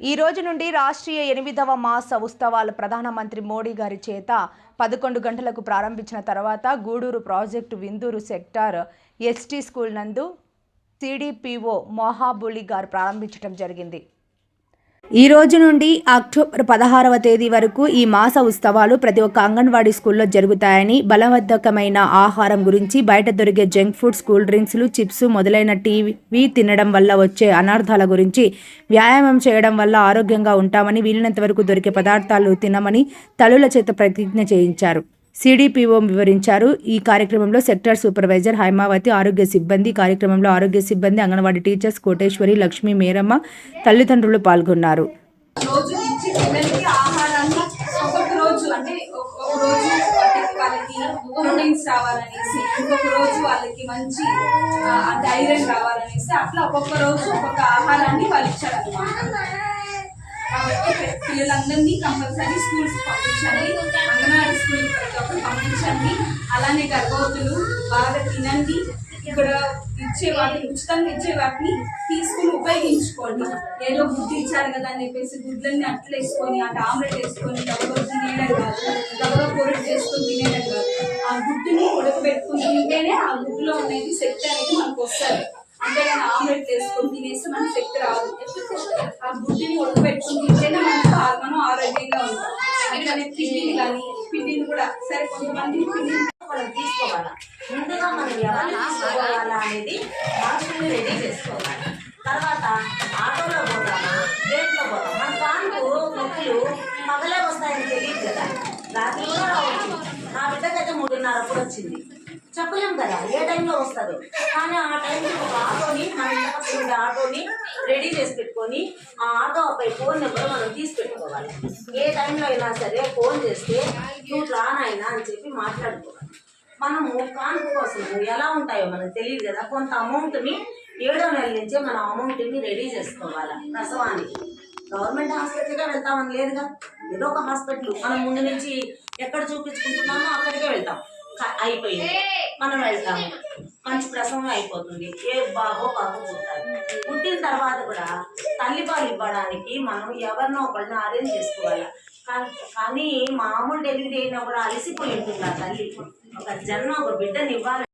ఈ రోజు నుండి రాష్ట్రీయ ఎనిమిదవ మాస ఉత్సవాలు ప్రధానమంత్రి మోడీ గారి చేత పదకొండు గంటలకు ప్రారంభించిన తర్వాత Gudur project Vinduru sector ST school నందు సిడిపిఓ మొహాబులి గారు ప్రారంభించడం జరిగింది. ఈ రోజు నుండి అక్టోబర్ పదహారవ తేదీ వరకు ఈ మాస ఉత్సవాలు ప్రతి ఒక్క అంగన్వాడీ స్కూల్లో జరుగుతాయని బలవర్ధకమైన ఆహారం గురించి బయట దొరికే జంక్ ఫుడ్స్ కూల్ డ్రింక్స్లు చిప్స్ మొదలైన టీవీ తినడం వల్ల వచ్చే అనర్థాల గురించి వ్యాయామం చేయడం వల్ల ఆరోగ్యంగా ఉంటామని వీలైనంత వరకు దొరికే పదార్థాలు తినమని తల్లుల చేత ప్రతిజ్ఞ చేయించారు. సిడిపిఓ వివరించారు. ఈ కార్యక్రమంలో సెక్టర్ సూపర్వైజర్ హైమావతి ఆరోగ్య సిబ్బంది కార్యక్రమంలో ఆరోగ్య సిబ్బంది అంగన్వాడీ టీచర్స్ కోటేశ్వరి లక్ష్మి మేరమ్మ తల్లిదండ్రులు పాల్గొన్నారు. రోజు ప్రోటీన్స్ రావాలనేసి ఇంకొక రోజు వాళ్ళకి మంచి ఆ, అంటే ఐరన్ రావాలనేసి అట్లా ఒక్కొక్క రోజు ఒక్కొక్క ఆహారాన్ని వాళ్ళు ఇచ్చారన్నమాట. కాబట్టి పిల్లలందరినీ కంపల్సరీ స్కూల్స్ పంపించాలి. పాటించండి అలానే గర్భవతులు బాగా తినండి. ఇక్కడ ఇచ్చే వాటిని ఉచితంగా ఇచ్చే వాటిని తీసుకుని ఉపయోగించుకోండి. ఏదో గుడ్డు ఇచ్చారు కదా అని చెప్పేసి గుడ్లన్నీ అట్లా వేసుకొని అంటే ఆమ్లెట్ వేసుకొని డబ్బులు తినేయడం కాదు. గబగబ పొరటు చేసుకొని తినేయడం కాదు. ఆ గుడ్డుని ఉడకబెట్టుకుని తింటేనే ఆ గుడ్డులో అనేది శక్తి అనేది మనకు వస్తుంది. అంతేగాని ఆమ్లెట్ వేసుకొని తినేస్తే మనకి శక్తి రాదు. ఆ గుడ్డుని ఉడకబెట్టుకుని తింటేనే మనకు ఆ- మనం ఆరోగ్యంగా ఉంటాం. అట్లానే పిండిని కానీ పిండిని కూడా సరే కొంతమంది మనం తీసుకోవాలా? ముందుగా మనం ఎవరిని తీసుకోవాలా అనేది మాస్టర్ని రెడీ చేసుకోవాలి. తర్వాత ఆటోలో పోతామా గేట్లో పోతాం మన కానుకు మొక్కలు పగలే వస్తాయని తెలియదు కదా. రాత్రి కూడా రావచ్చు. నా బిడ్డకైతే మూడున్నర అప్పుడు వచ్చింది. చెప్పలేం కదా ఏ టైంలో వస్తుందో. కానీ ఆ టైంలో ఒక ఆటోని మన ఇంటి ఉండే ఆటోని రెడీ చేసి పెట్టుకొని ఆ ఆటో పై ఫోన్ నెంబర్ మనం తీసి పెట్టుకోవాలి. ఏ టైంలో అయినా సరే ఫోన్ చేస్తే నువ్వు రానైనా అని చెప్పి మాట్లాడుకోవాలి. మనము కాన్పు కోసం ఎలా ఉంటాయో మనకు తెలియదు కదా. కొంత అమౌంట్ని ఏడో నెల నుంచే మనం అమౌంట్ని రెడీ చేసుకోవాలి ప్రసవానికి. గవర్నమెంట్ హాస్పిటల్గా వెళ్తామని లేదుగా. ఏదో ఒక హాస్పిటల్. మనం ముందు నుంచి ఎక్కడ చూపించుకుంటున్నామో అక్కడికే వెళ్తాం. అయిపోయింది. మనం వెళ్తాము మంచి ప్రసవం అయిపోతుంది. ఏ బాబో బాబు పుట్టాలి పుట్టిన తర్వాత కూడా తల్లిపాలు ఇవ్వడానికి మనం ఎవరినో ఒకళ్ళని అరేంజ్ చేసుకోవాలి. కానీ మామూలు డెలివరీ అయినా కూడా అలసిపోయి ఉంటుంది ఆ తల్లి. ఒక జన్మ ఒక బిడ్డని ఇవ్వాలి.